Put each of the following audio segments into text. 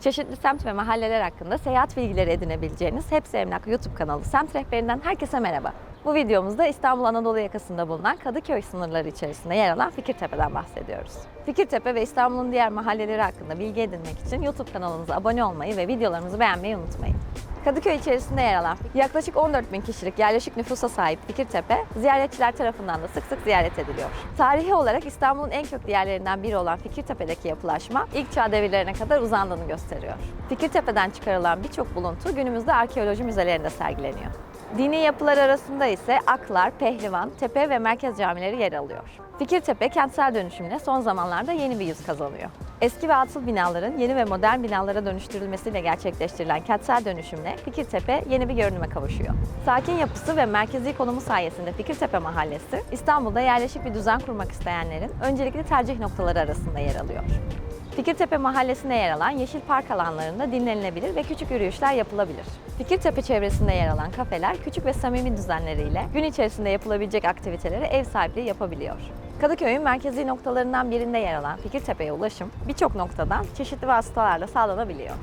Çeşitli semt ve mahalleler hakkında seyahat bilgileri edinebileceğiniz Hepsi Emlak YouTube kanalı Semt Rehberinden herkese merhaba. Bu videomuzda İstanbul Anadolu yakasında bulunan Kadıköy sınırları içerisinde yer alan Fikirtepe'den bahsediyoruz. Fikirtepe ve İstanbul'un diğer mahalleleri hakkında bilgi edinmek için YouTube kanalımıza abone olmayı ve videolarımızı beğenmeyi unutmayın. Kadıköy içerisinde yer alan yaklaşık 14 bin kişilik yerleşik nüfusa sahip Fikirtepe, ziyaretçiler tarafından da sık sık ziyaret ediliyor. Tarihi olarak İstanbul'un en köklü yerlerinden biri olan Fikirtepe'deki yapılaşma ilk çağ devirlerine kadar uzandığını gösteriyor. Fikirtepe'den çıkarılan birçok buluntu günümüzde arkeoloji müzelerinde sergileniyor. Dini yapılar arasında ise Aklar, Pehlivan, Tepe ve Merkez camileri yer alıyor. Fikirtepe kentsel dönüşümle son zamanlarda yeni bir yüz kazanıyor. Eski ve atıl binaların yeni ve modern binalara dönüştürülmesiyle gerçekleştirilen kentsel dönüşümle Fikirtepe yeni bir görünüme kavuşuyor. Sakin yapısı ve merkezi konumu sayesinde Fikirtepe Mahallesi, İstanbul'da yerleşik bir düzen kurmak isteyenlerin öncelikli tercih noktaları arasında yer alıyor. Fikirtepe Mahallesi'nde yer alan yeşil park alanlarında dinlenilebilir ve küçük yürüyüşler yapılabilir. Fikirtepe çevresinde yer alan kafeler küçük ve samimi düzenleriyle gün içerisinde yapılabilecek aktivitelere ev sahipliği yapabiliyor. Kadıköy'ün merkezi noktalarından birinde yer alan Fikirtepe'ye ulaşım birçok noktadan çeşitli vasıtalarla sağlanabiliyor.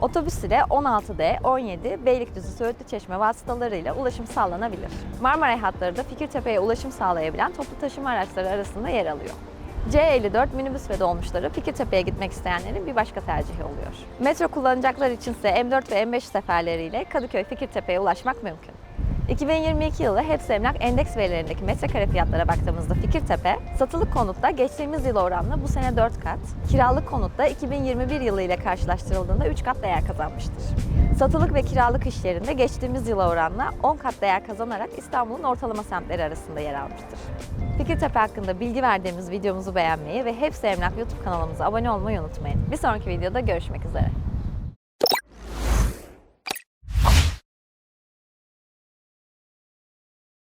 Otobüs ile 16D, 17, Beylikdüzü, Söğütlü Çeşme vasıtalarıyla ulaşım sağlanabilir. Marmaray hatları da Fikirtepe'ye ulaşım sağlayabilen toplu taşıma araçları arasında yer alıyor. C54 minibüs ve dolmuşları Fikirtepe'ye gitmek isteyenlerin bir başka tercihi oluyor. Metro kullanacaklar içinse M4 ve M5 seferleriyle Kadıköy Fikirtepe'ye ulaşmak mümkün. 2022 yılı Hepsi Emlak endeks verilerindeki metrekare fiyatlara baktığımızda Fikirtepe, satılık konutta geçtiğimiz yıl oranla bu sene 4 kat, kiralık konutta 2021 yılı ile karşılaştırıldığında 3 kat değer kazanmıştır. Satılık ve kiralık iş yerinde geçtiğimiz yıla oranla 10 kat değer kazanarak İstanbul'un ortalama semtleri arasında yer almıştır. Fikirtepe hakkında bilgi verdiğimiz videomuzu beğenmeyi ve Hepsi Emlak YouTube kanalımıza abone olmayı unutmayın. Bir sonraki videoda görüşmek üzere.